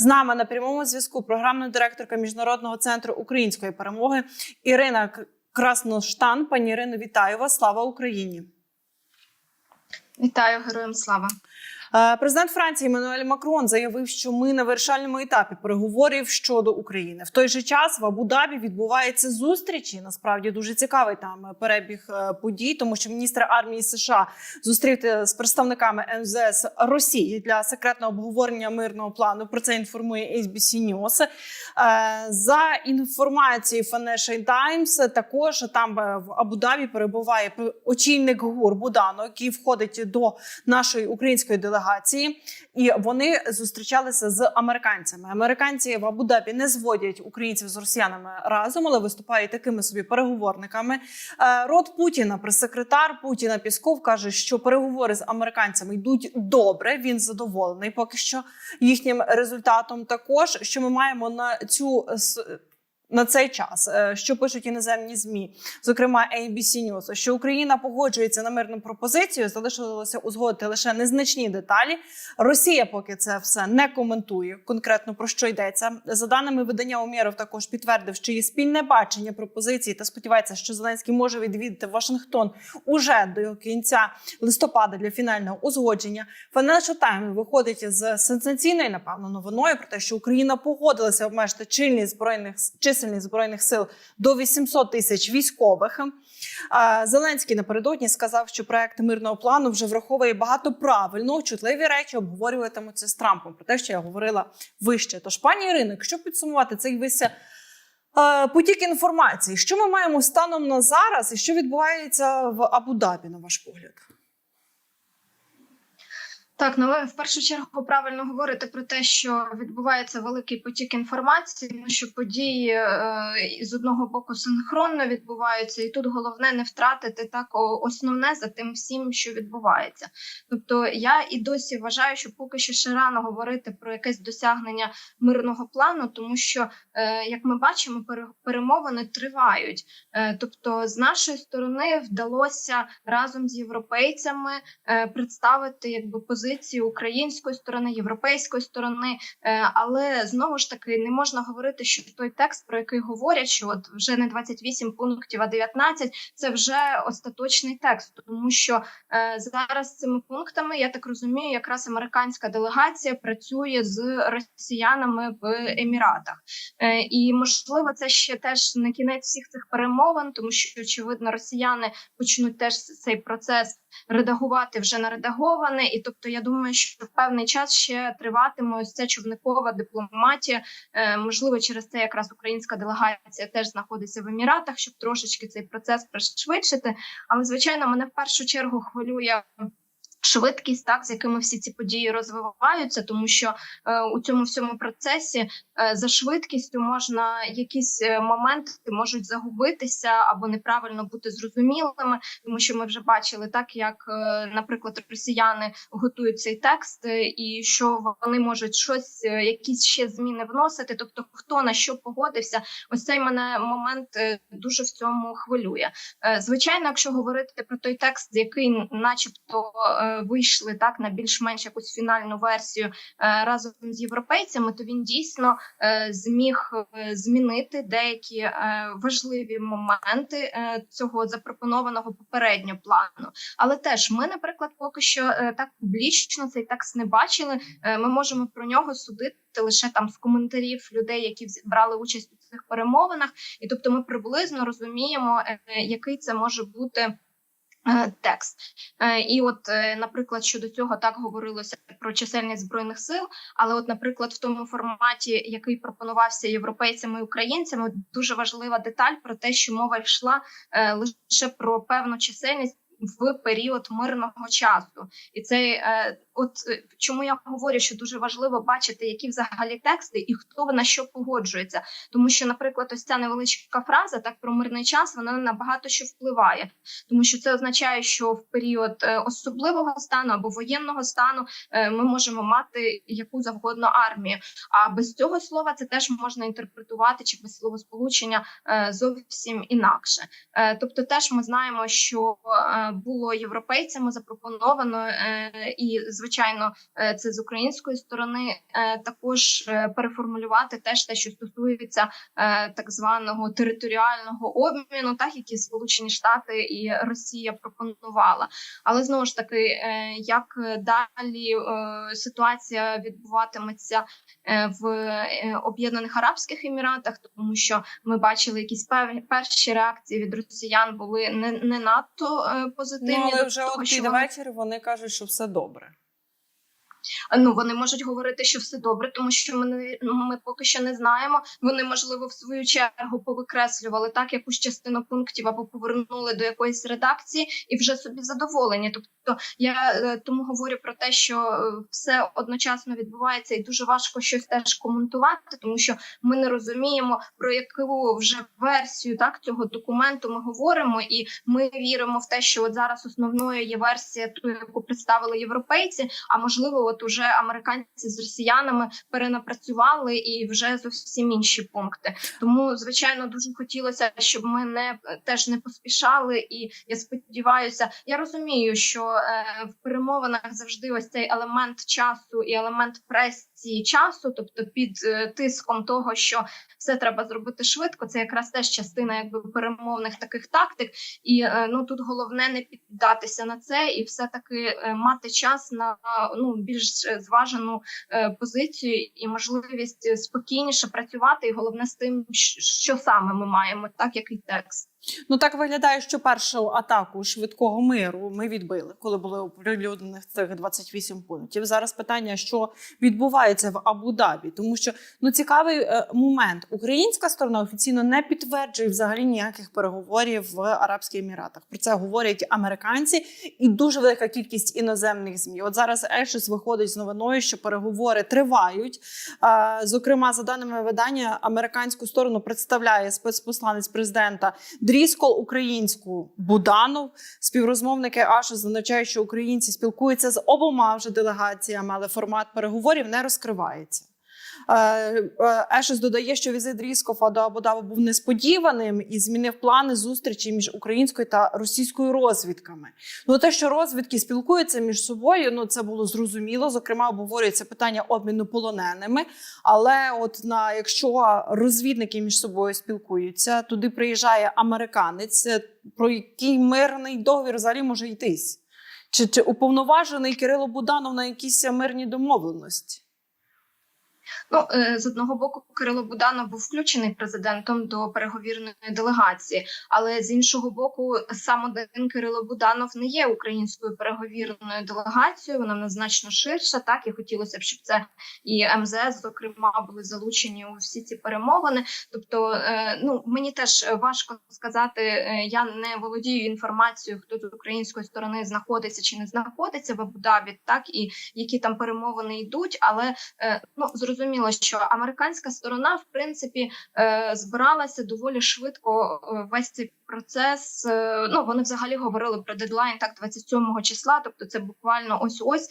З нами на прямому зв'язку програмна директорка міжнародного центру української перемоги Ірина Красноштан. Пані Ірино, вітаю вас! Слава Україні! Вітаю героям слава. Е, Президент Франції Еммануель Макрон заявив, що ми на вирішальному етапі переговорів щодо України. В той же час в Абу-Дабі відбуваються зустрічі. Насправді дуже цікавий там перебіг е, подій, тому що міністр армії США зустрівся з представниками МЗС Росії для секретного обговорення мирного плану. Про це інформує ABC News. Е, За інформацією Financial Times, також там е, в Абу-Дабі перебуває очільник ГУР Будано, який входить до нашої української делегації, і вони зустрічалися з американцями. Американці в Абу-Дабі не зводять українців з росіянами разом, але виступають такими собі переговорниками. Е, Рот Путіна, прес-секретар Путіна Пісков каже, що переговори з американцями йдуть добре. Він задоволений поки що їхнім результатом. Також що ми маємо на цю на цей час, е, що пишуть іноземні змі, зокрема ABC News, що Україна погоджується на мирну пропозицію, залишилося узгодити лише незначні деталі. Росія поки це все не коментує конкретно про що йдеться. За даними видання Умєров, також підтвердив, що є спільне бачення пропозиції та сподівається, що Зеленський може відвідати Вашингтон уже до кінця листопада для фінального узгодження. Financial Times виходить з сенсаційною, напевно, новиною про те, що Україна погодилася обмежити чільність збройних чисельність збройних сил до 800 тисяч військових. Зеленський напередодні сказав, що проект мирного плану вже враховує багато правильно чутливі речі обговорюватимуться з Трампом. Про те, що я говорила вище. Тож, пані Ірино, якщо підсумувати цей весь е, потік інформації, що ми маємо станом на зараз, і що відбувається в Абу-Дабі, на ваш погляд? Так, ну ви в першу чергу правильно говорите про те, що відбувається великий потік інформації, тому що події е, з одного боку синхронно відбуваються, і тут головне не втратити так основне за тим всім, що відбувається. Тобто я і досі вважаю, що поки що ще рано говорити про якесь досягнення мирного плану, тому що, е, як ми бачимо, пере- перемовини тривають. Е, тобто, з нашої сторони вдалося разом з європейцями е, представити якби позицію української сторони, європейської сторони. Е, але знову ж таки не можна говорити, що той текст, про який говорять, що от вже не 28 пунктів, а 19, це вже остаточний текст, тому що е, зараз цими пунктами я так розумію, якраз американська делегація працює з росіянами в Еміратах. Е, і можливо, це ще теж не кінець всіх цих перемовин, тому що очевидно росіяни почнуть теж цей процес редагувати вже наредаговане. І тобто, я думаю, що в певний час ще триватиме ось ця човникова дипломатія. Е, можливо, через це якраз українська делегація теж знаходиться в Еміратах, щоб трошечки цей процес пришвидшити. Але звичайно, мене в першу чергу хвилює. Швидкість, так з якими всі ці події розвиваються, тому що е, у цьому всьому процесі е, за швидкістю можна якісь е, моменти можуть загубитися або неправильно бути зрозумілими, тому що ми вже бачили так, як, е, наприклад, росіяни готують цей текст, е, і що вони можуть щось, е, якісь ще зміни вносити. Тобто, хто на що погодився, ось цей мене момент е, дуже в цьому хвилює. Е, Звичайно, якщо говорити про той текст, який, начебто, е, вийшли так на більш-менш якусь фінальну версію е, разом з європейцями, то він дійсно е, зміг е, змінити деякі важливі моменти цього запропонованого попереднього плану. Але теж ми, наприклад, поки що так публічно цей текст не бачили. Ми можемо про нього судити лише там з коментарів людей, які брали участь у цих перемовинах, і тобто ми приблизно розуміємо, який це може бути. Е, Текст Е, і, от, е, наприклад, щодо цього так говорилося про чисельність збройних сил. Але, от, наприклад, в тому форматі, який пропонувався європейцями і українцями, дуже важлива деталь про те, що мова йшла лише про певну чисельність в період мирного часу, і це е, от е, чому я говорю, що дуже важливо бачити, які взагалі тексти і хто на що погоджується, тому що, наприклад, ось ця невеличка фраза так про мирний час вона на багато що впливає, тому що це означає, що в період е, особливого стану або воєнного стану е, ми можемо мати яку завгодно армію. А без цього слова це теж можна інтерпретувати чи без словосполучення е, зовсім інакше. Е, Тобто, теж ми знаємо, що е, було європейцями запропоновано, е, і звичайно, е, це з української сторони е, також переформулювати теж те, що стосується так званого територіального обміну, так які Сполучені Штати і Росія пропонувала. Але знову ж таки, як далі ситуація відбуватиметься в Об'єднаних Арабських Еміратах, тому що ми бачили якісь перші реакції від росіян були не, не надто позитивні. Ну, але вже от що піде вони вечір, вони кажуть, що все добре. Ну вони можуть говорити, що все добре, тому що ми не ми поки що не знаємо. Вони можливо в свою чергу повикреслювали так якусь частину пунктів або повернули до якоїсь редакції і вже собі задоволені. Тобто я е, тому говорю про те, що е, все одночасно відбувається, і дуже важко щось теж коментувати, тому що ми не розуміємо про яку вже версію так цього документу ми говоримо, і ми віримо в те, що от зараз основною є версія, ту, яку представили європейці. А можливо, от уже американці з росіянами перенапрацювали і вже зовсім інші пункти. Тому, звичайно, дуже хотілося, щоб ми не теж не поспішали. І я сподіваюся, я розумію, що е, в перемовинах завжди ось цей елемент часу і елемент пресії часу, тобто під е, тиском того, що все треба зробити швидко. Це якраз теж частина якби перемовних таких тактик. І е, ну тут головне не піддатися на це, і все таки е, мати час на ну більш е, зважену е, позицію і можливість е, спокійніше працювати. І головне з тим, що саме ми маємо, так який текст. Ну так виглядає, що першу атаку швидкого миру ми відбили, коли були оприлюднених цих 28 пунктів. Зараз питання, що відбувається в Абу-Дабі, тому що ну цікавий е, момент. Українська сторона офіційно не підтверджує взагалі ніяких переговорів в Арабських Еміратах. Про це говорять американці і дуже велика кількість іноземних змі. От зараз Ешес виходить з новиною, що переговори тривають. Е, Зокрема, за даними видання, американську сторону представляє спецпосланець президента Дріскол українську Буданов. Співрозмовники Аша зазначають, що українці спілкуються з обома вже делегаціями, але формат переговорів не розкривається. Е, е, Ешес додає, що візит Дріскофа до Абу-Даби був несподіваним і змінив плани зустрічі між українською та російською розвідками. Ну те, що розвідки спілкуються між собою, ну це було зрозуміло. Зокрема, обговорюється питання обміну полоненими. Але от на якщо розвідники між собою спілкуються, туди приїжджає американець, е, про який мирний договір взагалі може йтись? Чи, чи уповноважений Кирило Буданов на якісь мирні домовленості? Ну е, з одного боку, Кирило Буданов був включений президентом до переговірної делегації, але з іншого боку, сам один Кирило Буданов не є українською переговірною делегацією. Вона в значно ширша. Так і хотілося б, щоб це і МЗС, зокрема, були залучені у всі ці перемовини. Тобто, е, ну мені теж важко сказати, е, я не володію інформацією, хто з української сторони знаходиться чи не знаходиться в Абу-Дабі, так і які там перемовини йдуть, але ну зрозуміло, що американська сторона, в принципі, е, збиралася доволі швидко е, весь цей процес. е, Ну вони взагалі говорили про дедлайн так 27 числа, тобто це буквально ось ось.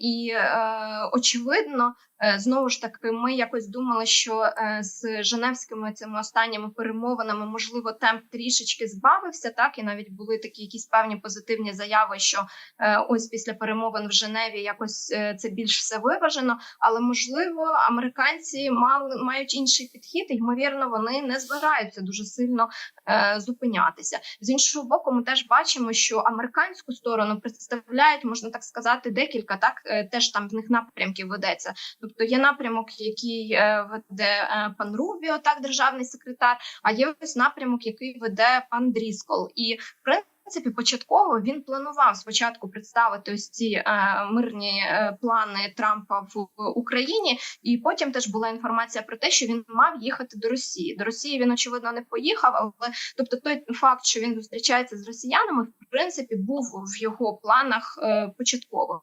І е, очевидно, е, знову ж таки, ми якось думали, що е, з Женевськими цими останніми перемовинами можливо темп трішечки збавився, так і навіть були такі якісь певні позитивні заяви, що е, ось після перемовин в Женеві якось е, це більш все виважено. Але можливо, американці мали мають інший підхід, і ймовірно, вони не збираються дуже сильно е, зупинятися. З іншого боку, ми теж бачимо, що американську сторону представляють, можна так сказати, декілька так е, теж там в них напрямків ведеться. Тобто є напрямок, який е, веде е, пан Рубіо, так державний секретар. А є ось напрямок, який веде пан Дріскол. І в принципі, початково він планував спочатку представити ось ці е, мирні е, плани Трампа в Україні, і потім теж була інформація про те, що він мав їхати до Росії. До Росії він очевидно не поїхав, але тобто той факт, що він зустрічається з росіянами, в принципі, був в його планах е, початково.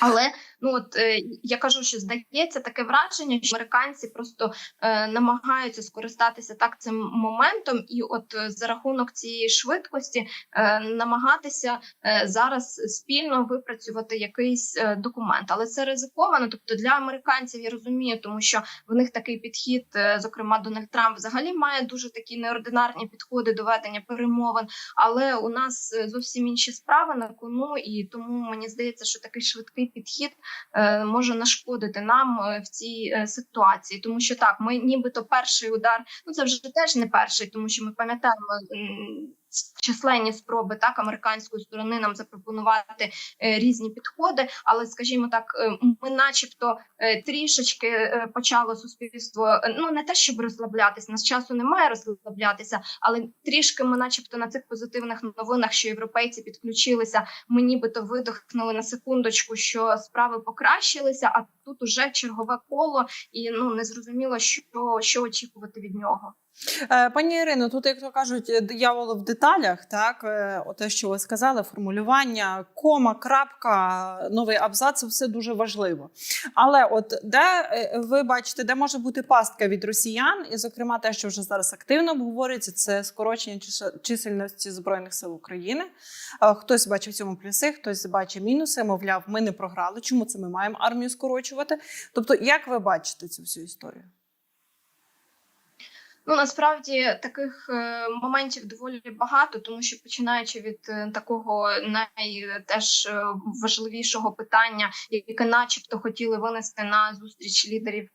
Але ну от е, я кажу, що здається таке враження, що американці просто е, намагаються скористатися так цим моментом, і от е, за рахунок цієї швидкості е, намагатися е, зараз спільно випрацювати якийсь е, документ. Але це ризиковано. Тобто для американців я розумію, тому що в них такий підхід, е, зокрема Дональд Трамп, взагалі має дуже такі неординарні підходи до ведення перемовин. Але у нас е, зовсім інші справи на кону, і тому мені здається, що такий швидкий підхід е, може нашкодити нам е, в цій е, ситуації, тому що так, ми нібито перший удар. Ну це вже теж не перший, тому що ми пам'ятаємо. Численні спроби так американської сторони нам запропонувати е, різні підходи, але скажімо так, е, ми, начебто, е, трішечки почало суспільство ну не те, щоб розслаблятися, нас часу немає розслаблятися, але трішки ми, начебто, на цих позитивних новинах, що європейці підключилися, ми нібито видихнули на секундочку, що справи покращилися. А тут уже чергове коло, і ну не зрозуміло, що, що очікувати від нього. Е, Пані Ірино, тут, як то кажуть, диявол в деталях, так е, те, що ви сказали, формулювання, кома, крапка, новий абзац, це все дуже важливо. Але от де е, ви бачите, де може бути пастка від росіян, і, зокрема, те, що вже зараз активно обговорюється, це скорочення чисельності збройних сил України. Е, Хтось бачить в цьому плюси, хтось бачить мінуси. Мовляв, ми не програли. Чому це ми маємо армію скорочувати? Тобто, як ви бачите цю всю історію? Ну насправді таких е, моментів доволі багато, тому що починаючи від е, такого найтеж е, важливішого питання, яке, начебто, хотіли винести на зустріч лідерів.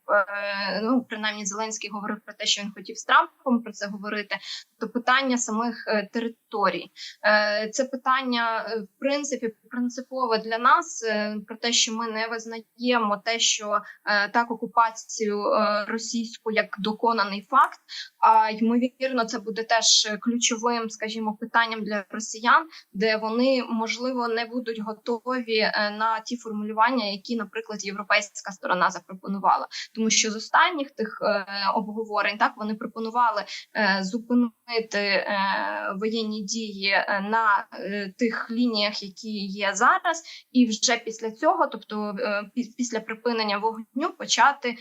Ну принаймні Зеленський говорив про те, що він хотів з Трампом про це говорити. То питання самих територій, це питання в принципі принципове для нас про те, що ми не визнаємо те, що так окупацію російську як доконаний факт. А ймовірно, це буде теж ключовим, скажімо, питанням для росіян, де вони можливо не будуть готові е, на ті формулювання, які, наприклад, європейська сторона запропонувала. Тому що з останніх тих е, обговорень так вони пропонували е, зупинити воєнні дії на тих лініях, які є зараз, і вже після цього, тобто після припинення вогню, почати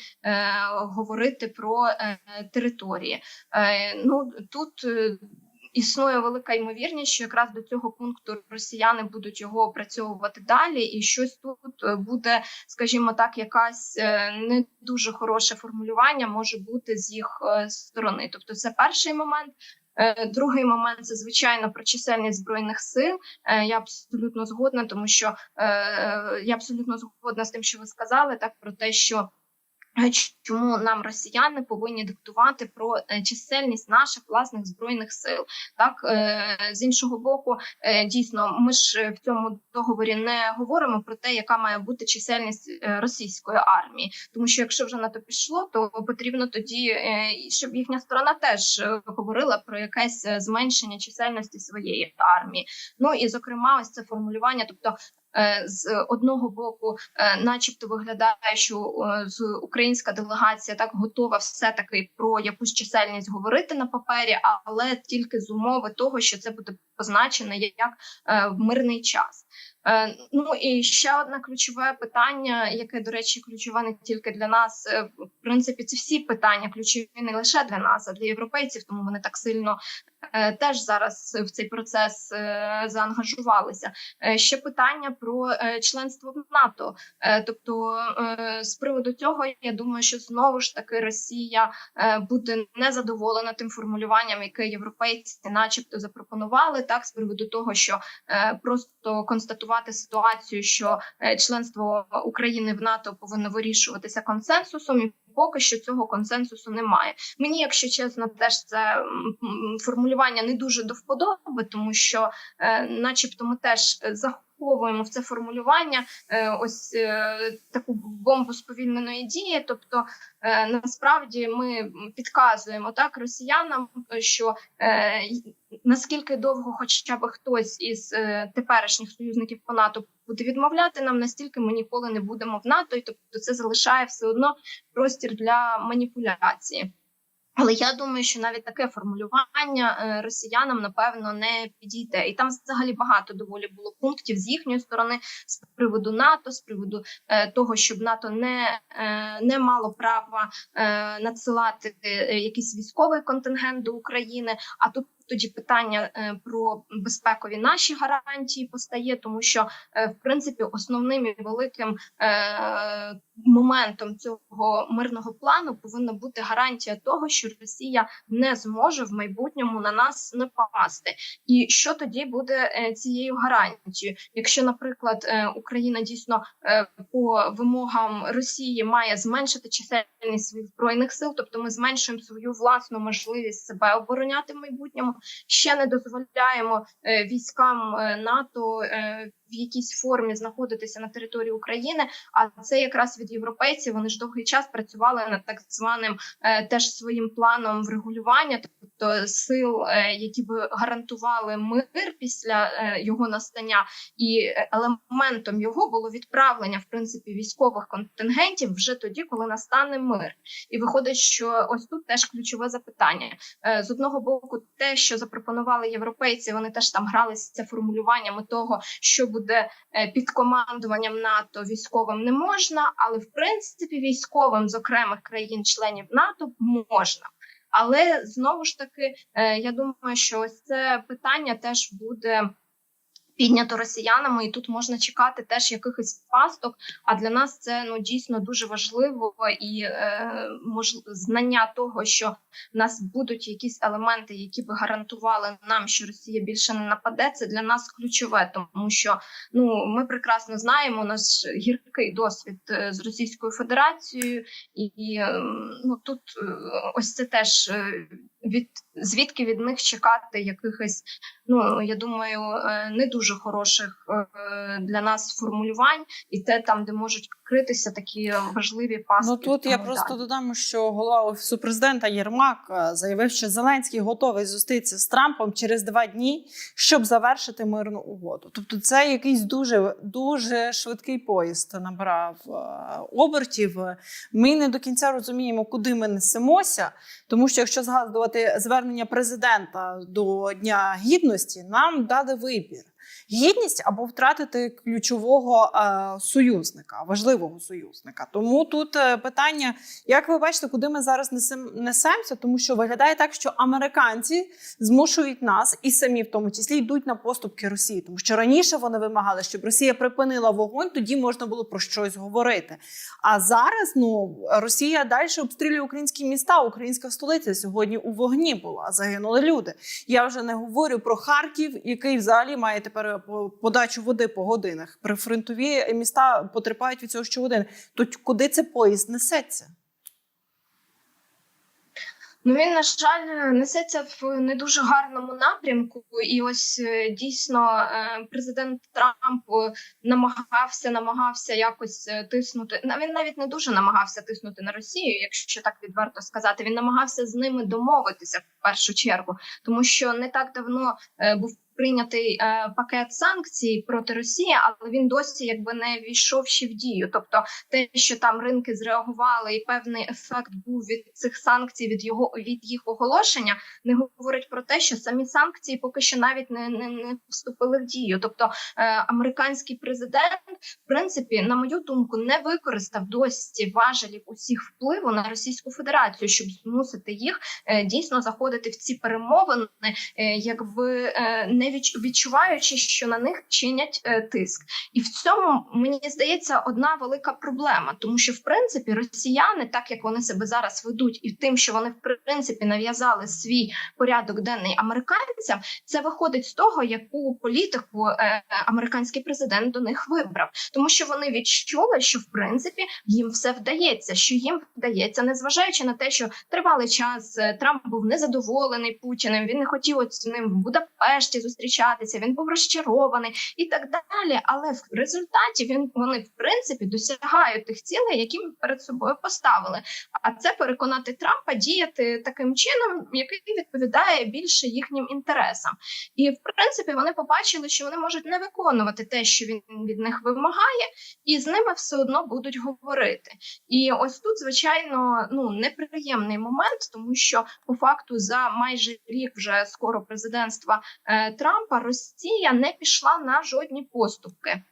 говорити про е, території. Е, ну тут е, існує велика ймовірність, що якраз до цього пункту росіяни будуть його опрацьовувати далі, і щось тут е, буде, скажімо так, якась не дуже хороше формулювання може бути з їх сторони. Тобто, це перший момент. Другий момент це звичайно про чисельність збройних сил. Я абсолютно згодна, тому що я абсолютно згодна з тим, що ви сказали, так про те, що чому нам росіяни повинні диктувати про е, чисельність наших власних збройних сил. Так е, з іншого боку, е, дійсно, ми ж в цьому договорі не говоримо про те, яка має бути чисельність російської армії, тому що якщо вже на то пішло, то потрібно тоді, щоб їхня сторона теж говорила про якесь зменшення чисельності своєї армії. Ну і зокрема, ось це формулювання, тобто. Е, З одного боку, е, начебто виглядає, що е, з українська делегація так готова все таки про якусь чисельність говорити на папері, але тільки з умови того, що це буде позначено як е, мирний час. Е, Ну і ще одне ключове питання, яке, до речі, ключове не тільки для нас. е, В принципі, це всі питання ключові не лише для нас, а для європейців, тому вони так сильно теж зараз в цей процес заангажувалися. Ще питання про членство в НАТО. Тобто, з приводу цього, я думаю, що знову ж таки Росія буде незадоволена тим формулюванням, яке європейці, начебто, запропонували, так з приводу того, що е, просто констатувати ситуацію, що е, членство України в НАТО повинно вирішуватися консенсусом, і поки що цього консенсусу немає. Мені, якщо чесно, теж це формулювання не дуже до вподоби, тому що, е, начебто, ми теж е, заховуємо в це формулювання е, ось е, таку бомбу сповільненої дії. Тобто, е, насправді ми підказуємо так росіянам, що наскільки довго, хоча б хтось із теперішніх союзників по НАТО буде відмовляти нам, настільки ми ніколи не будемо в НАТО, і тобто це залишає все одно простір для маніпуляції. Але я думаю, що навіть таке формулювання е, росіянам напевно не підійде. І там взагалі багато доволі було пунктів з їхньої сторони з приводу НАТО, з приводу е, того, щоб НАТО не, е, не мало права надсилати якийсь військовий контингент до України. А тут тоді питання е, про безпекові наші гарантії постає, тому що е, в принципі основним і великим е, моментом цього мирного плану повинна бути гарантія того, що Росія не зможе в майбутньому на нас напасти. І що тоді буде цією гарантією? Якщо, наприклад, Україна дійсно по вимогам Росії має зменшити чисельність своїх збройних сил, тобто ми зменшуємо свою власну можливість себе обороняти в майбутньому, ще не дозволяємо е, військам е, НАТО е, в якійсь формі знаходитися на території України. А це якраз від європейців. Вони ж довгий час працювали над так званим е, теж своїм планом врегулювання, тобто сил, е, які би гарантували мир після е, його настання, і елементом його було відправлення в принципі військових контингентів вже тоді, коли настане мир. І виходить, що ось тут теж ключове запитання з одного боку, те, що запропонували європейці, вони теж там гралися формулюваннями того, що буде е, під командуванням НАТО військовим не можна, але в принципі військовим з окремих країн-членів НАТО можна. Але знову ж таки, е, я думаю, що ось це питання теж буде піднято росіянами, і тут можна чекати теж якихось пасток. А для нас це ну дійсно дуже важливо і е, мож, знання того, що в нас будуть якісь елементи, які би гарантували нам, що Росія більше не нападе. Це для нас ключове, тому що ну ми прекрасно знаємо наш гіркий досвід е, з Російською Федерацією, і, і е, ну тут е, ось це теж е, від звідки від них чекати якихось, ну я думаю, е, не дуже хороших е, для нас формулювань, і те там, де можуть критися такі важливі пастки. Ну тут я просто додам, що голова офісу президента Єрмак е, заявив, що Зеленський готовий зустрітися з Трампом через два дні, щоб завершити мирну угоду. Тобто, це якийсь дуже дуже швидкий поїзд набрав обертів. Ми не до кінця розуміємо, куди ми несемося, тому що якщо згадувати звернення президента до Дня гідності, нам дали вибір. Гідність або втратити ключового е, союзника, важливого союзника. Тому тут е, питання, як ви бачите, куди ми зараз несем, несемося, тому що виглядає так, що американці змушують нас і самі в тому числі йдуть на поступки Росії, тому що раніше вони вимагали, щоб Росія припинила вогонь, тоді можна було про щось говорити. А зараз ну Росія далі обстрілює українські міста, українська столиця сьогодні у вогні була, загинули люди. Я вже не говорю про Харків, який взагалі має тепер подачу води по годинах. Прифронтові міста потерпають від цього щогодини. То куди це поїзд несеться? Ну він на жаль несеться в не дуже гарному напрямку, і ось е, дійсно е, президент Трамп е, намагався, намагався якось тиснути. Він навіть не дуже намагався тиснути на Росію, якщо так відверто сказати. Він намагався з ними домовитися в першу чергу, тому що не так давно був. Прийнятий е, пакет санкцій проти Росії, але він досі якби не війшов ще в дію. Тобто, те, що там ринки зреагували, і певний ефект був від цих санкцій, від його від їх оголошення, не говорить про те, що самі санкції поки що навіть не, не, не вступили в дію. Тобто, е, американський президент, в принципі, на мою думку, не використав досі важелів усіх впливу на Російську Федерацію, щоб змусити їх е, дійсно заходити в ці перемовини, якби е, не відчуваючи, що на них чинять е, тиск. І в цьому мені здається одна велика проблема, тому що в принципі росіяни, так як вони себе зараз ведуть, і тим, що вони в принципі нав'язали свій порядок денний американцям, це виходить з того, яку політику е, американський президент до них вибрав, тому що вони відчули, що в принципі їм все вдається, що їм вдається, незважаючи на те, що тривалий час е, Трамп був незадоволений Путіним. Він не хотів от з ним в Будапешті зустрічатися. Він був розчарований і так далі. Але в результаті він вони в принципі досягають тих цілей, які ми перед собою поставили. А це переконати Трампа діяти таким чином, який відповідає більше їхнім інтересам. І в принципі вони побачили, що вони можуть не виконувати те, що він від них вимагає, і з ними все одно будуть говорити. І ось тут, звичайно, ну неприємний момент, тому що по факту за майже рік вже скоро президентства е, Трампа Росія не пішла на жодні поступки.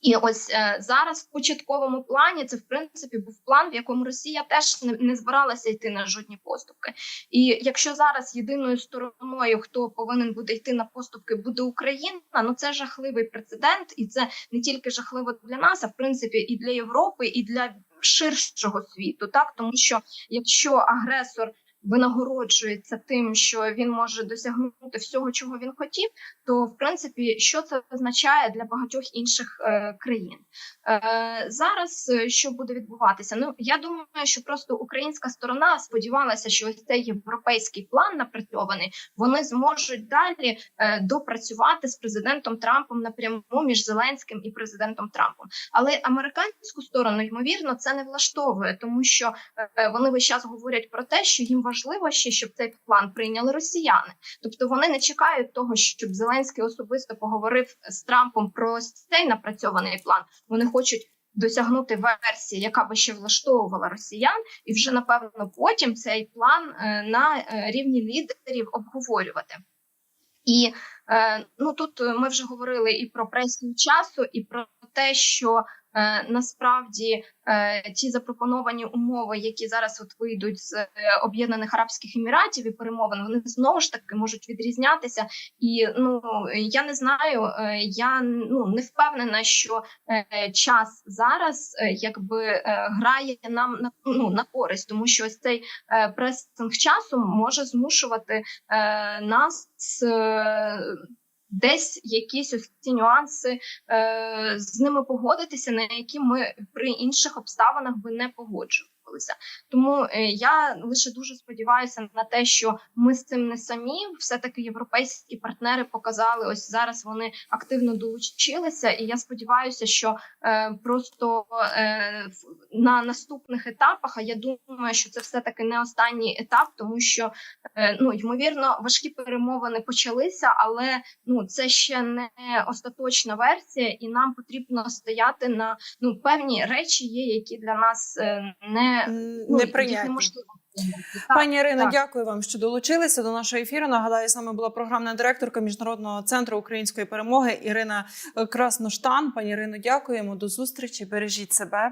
І ось е, зараз в початковому плані це в принципі був план, в якому Росія теж не, не збиралася йти на жодні поступки. І якщо зараз єдиною стороною, хто повинен буде йти на поступки, буде Україна, ну це жахливий прецедент, і це не тільки жахливо для нас, а в принципі і для Європи, і для ширшого світу. Так тому що якщо агресор винагороджується тим, що він може досягнути всього, чого він хотів, то в принципі, що це означає для багатьох інших е, країн е, зараз? е, Що буде відбуватися? Ну я думаю, що просто українська сторона сподівалася, що ось цей європейський план напрацьований, вони зможуть далі е, допрацювати з президентом Трампом напряму між Зеленським і президентом Трампом. Але американську сторону ймовірно це не влаштовує, тому що е, вони весь час говорять про те, що їм важливо ще, щоб цей план прийняли росіяни. Тобто вони не чекають того, щоб Зеленський особисто поговорив з Трампом про цей напрацьований план. Вони хочуть. Досягнути версії, яка би ще влаштовувала росіян, і вже напевно потім цей план е, на е, рівні лідерів обговорювати. І е, ну тут ми вже говорили і про пресію часу, і про те, що е, насправді е, ті запропоновані умови, які зараз от вийдуть з е, Об'єднаних Арабських Еміратів і перемовин, вони знову ж таки можуть відрізнятися. І ну я не знаю, е, я ну не впевнена, що е, час зараз е, якби е, грає нам на ну на користь, тому що ось цей е, пресинг часу може змушувати е, нас. Е, Десь якісь ось ці нюанси е, з ними погодитися, на які ми при інших обставинах би не погоджувалися. Тому е, я лише дуже сподіваюся на те, що ми з цим не самі. Все таки європейські партнери показали. Ось зараз вони активно долучилися, і я сподіваюся, що е, просто е, на наступних етапах. А я думаю, що це все таки не останній етап, тому що е, ну ймовірно важкі перемовини почалися, але ну це ще не остаточна версія, і нам потрібно стояти на ну певні речі є, які для нас е, не, М, ну, неприйнятні. неможливо. Пані Ірино, дякую вам, що долучилися до нашого ефіру. Нагадаю, саме була програмна директорка міжнародного центру української перемоги Ірина е, Красноштан. Пані Ірино, дякуємо. До зустрічі. Бережіть себе.